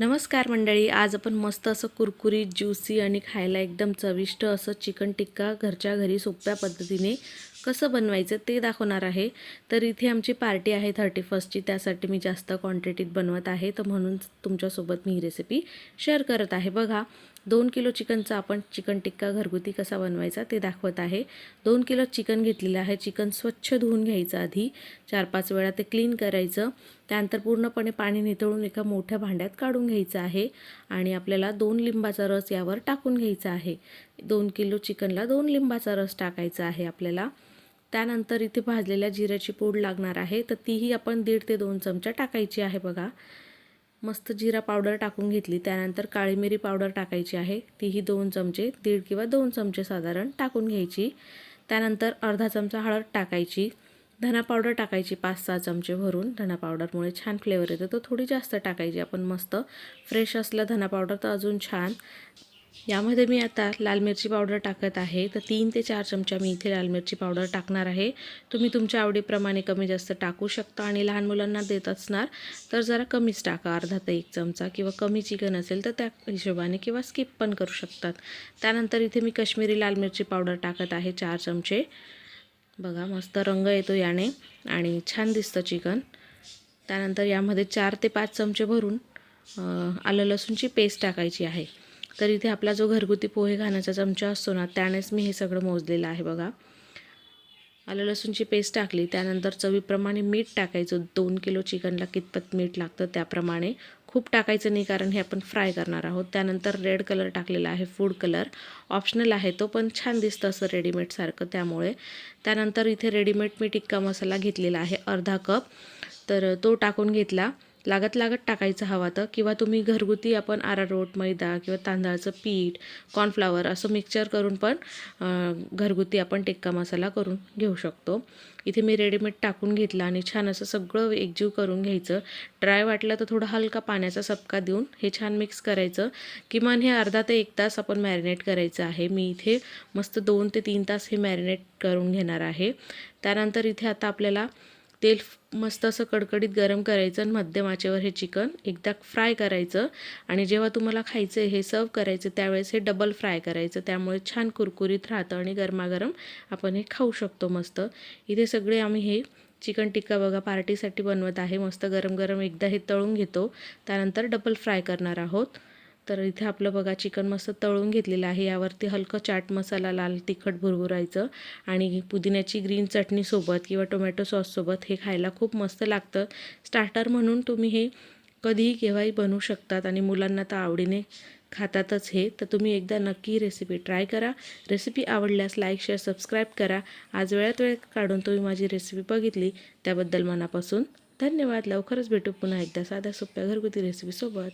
नमस्कार मंडळी आज आपण मस्त असं कुरकुरीत ज्युसी आणि खायला एकदम चविष्ट असं चिकन टिक्का घरच्या घरी सोप्या पद्धतीने कसं बनवायचं ते दाखवणार आहे. तर इथे आमची पार्टी आहे थर्टी फर्स्टची त्यासाठी मी जास्त क्वांटिटीत बनवत आहे तर म्हणून तुमच्यासोबत मी ही रेसिपी शेअर करत आहे. बघा दोन किलो चिकनचा आपण चिकन टिक्का घरगुती कसा बनवायचा ते दाखवत आहे. दोन किलो चिकन घेतलेलं आहे. चिकन स्वच्छ धुवून घ्यायचं आधी. चार पाच वेळा ते क्लीन करायचं. त्यानंतर पूर्णपणे पाणी नितळून एका मोठ्या भांड्यात काढून घ्यायचं आहे आणि आपल्याला दोन लिंबाचा रस यावर टाकून घ्यायचा आहे. दोन किलो चिकनला दोन लिंबाचा रस टाकायचा आहे आपल्याला. त्यानंतर इथे भाजलेल्या जिऱ्याची पूड लागणार आहे. तर तीही आपण दीड ते दोन चमचा टाकायची आहे बघा. मस्त जिरा पावडर टाकून घेतली. त्यानंतर काळी मिरी पावडर टाकायची आहे. तीही दोन चमचे दीड किंवा दोन चमचे साधारण टाकून घ्यायची. त्यानंतर अर्धा चमचा हळद टाकायची. धना पावडर टाकायची पाच सहा चमचे भरून. धना पावडरमुळे छान फ्लेवर येतो. तो थोडी जास्त टाकायची. आपण मस्त फ्रेश असला धना पावडर तर अजून छान यामध्ये मी आता लाल मिरची पावडर टाकत आहे. तर तीन ते चार चमचा मी इथे लाल मिरची पावडर टाकणार आहे. तुम्ही तुमच्या आवडीप्रमाणे कमी जास्त टाकू शकता आणि लहान मुलांना देत असणार तर जरा कमीच टाका. अर्धा ते एक चमचा किंवा कमी चिकन असेल तर त्या हिशोबाने किंवा स्किप पण करू शकतात. त्यानंतर इथे मी कश्मीरी लाल मिरची पावडर टाकत आहे चार चमचे. बघा मस्त रंग येतो याने आणि छान दिसतं चिकन. त्यानंतर यामध्ये चार ते पाच चमचे भरून आलं लसूणची पेस्ट टाकायची आहे. तर इथे आपला जो घरगुती पोहे घाण्याचा चमचा असतो ना त्यानेच मी हे सगळं मोजलेलं आहे बघा. आलं लसूणची पेस्ट टाकली त्यानंतर चवीप्रमाणे मीठ टाकायचं. दोन किलो चिकनला कितपत मीठ लागतं त्याप्रमाणे खूप टाकायचं नाही कारण हे आपण फ्राय करणार आहोत. त्यानंतर रेड कलर टाकलेला आहे फूड कलर ऑप्शनल आहे तो पण छान दिसतं असं रेडीमेडसारखं त्यामुळे. त्यानंतर इथे रेडीमेड मी टिक्का मसाला घेतलेला आहे अर्धा कप तर तो टाकून घेतला. लागत लागत टाकायचं हवा तर? किंवा तुम्ही घरगुती आपण आरारोट मैदा किंवा तांदळाचं पीठ कॉर्नफ्लावर असं मिक्सचर करून पण घरगुती आपण टिक्का मसाला करून घेऊ शकतो. इथे मी रेडीमेड टाकून घेतला आणि छान असं सगळं एकजीव करून घ्यायचं. ड्राय वाटलं तर थोडं हलका पाण्याचा सपका देऊन हे छान मिक्स करायचं. किमान हे अर्धा ते एक तास आपण मॅरिनेट करायचं आहे. मी इथे मस्त दोन ते तीन तास हे मॅरिनेट करून घेणार आहे. त्यानंतर इथे आता आपल्याला तेल मस्त असं कडकडीत गरम करायचं आणि मध्यम आचेवर हे चिकन एकदा फ्राय करायचं. आणि जेव्हा तुम्हाला खायचं आहे हे सर्व करायचं त्यावेळेस हे डबल फ्राय करायचं. त्यामुळे छान कुरकुरीत राहतं आणि गरमागरम आपण हे खाऊ शकतो मस्त. इथे सगळे आम्ही हे चिकन टिक्का बघा पार्टीसाठी बनवत आहे. मस्त गरम गरम एकदा हे तळून घेतो. त्यानंतर डबल फ्राय करणार आहोत. तर इथे आपलं बघा चिकन मस्त तळून घेतलेलं आहे. यावरती हलकं चाट मसाला लाल तिखट भुरभुरायचं आणि पुदिन्याची ग्रीन चटणीसोबत किंवा टोमॅटो सॉससोबत हे खायला खूप मस्त लागतं. स्टार्टर म्हणून तुम्ही हे कधीही केव्हाही बनवू शकतात आणि मुलांना तर आवडीने खातातच हे. तर तुम्ही एकदा नक्की रेसिपी ट्राय करा. रेसिपी आवडल्यास लाईक शेअर सबस्क्राईब करा. आज वेळात वेळ काढून तुम्ही माझी रेसिपी बघितली. त्याबद्दल मनापासून धन्यवाद. लवकरच भेटू पुन्हा एकदा साध्या सोप्या घरगुती रेसिपीसोबत